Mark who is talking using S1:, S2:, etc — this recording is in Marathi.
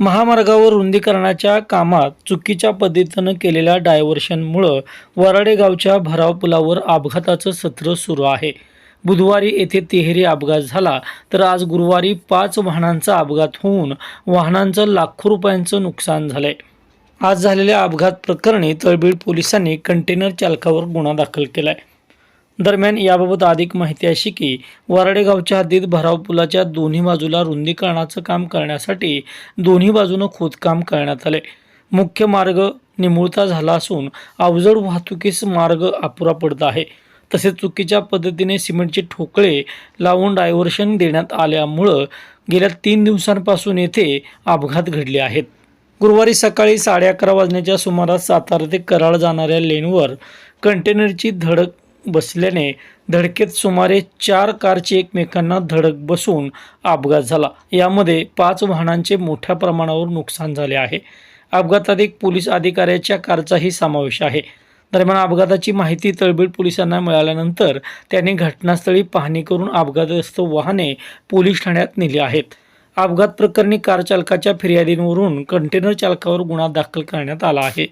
S1: महामार्गावर रुंदीकरणाच्या कामात चुकीच्या पद्धतीनं केलेल्या डायव्हर्शनमुळं वराडे गावच्या भराव पुलावर अपघाताचं सत्र सुरू आहे. बुधवारी येथे तिहेरी अपघात झाला तर आज गुरुवारी पाच वाहनांचा अपघात होऊन वाहनांचं लाखो रुपयांचं नुकसान झालंय. आज झालेल्या अपघात प्रकरणी तळबीड पोलिसांनी कंटेनर चालकावर गुन्हा दाखल केलाय. दरम्यान याबाबत अधिक माहिती अशी की वराडे गावच्या हद्दीत भराव पुलाच्या दोन्ही बाजूला रुंदीकरणाचं काम करण्यासाठी दोन्ही बाजूनं खोदकाम करण्यात आले. मुख्य मार्ग निमुळता झाला असून अवजड वाहतुकीस मार्ग अपुरा पडत आहे. तसेच चुकीच्या पद्धतीने सिमेंटचे ठोकळे लावून डायव्हर्शन देण्यात आल्यामुळं गेल्या तीन दिवसांपासून येथे अपघात घडले आहेत. गुरुवारी सकाळी साडे अकरा वाजण्याच्या सुमारास सातारा ते कराड जाणाऱ्या लेनवर कंटेनरची धडक बसल्याने धडकेत सुमारे चार कारची एकमेकांना धडक बसून अपघात झाला. यामध्ये पाच वाहनांचे मोठ्या प्रमाणावर नुकसान झाले आहे. अपघातात एक पोलीस अधिकाऱ्याच्या कारचाही समावेश आहे. दरम्यान अपघाताची माहिती तळबीड पोलिसांना मिळाल्यानंतर त्यांनी घटनास्थळी पाहणी करून अपघातग्रस्त वाहने पोलीस ठाण्यात नेली आहेत. अपघात प्रकरणी कार चालकाच्या फिर्यादींवरून कंटेनर चालकावर गुन्हा दाखल करण्यात आला आहे.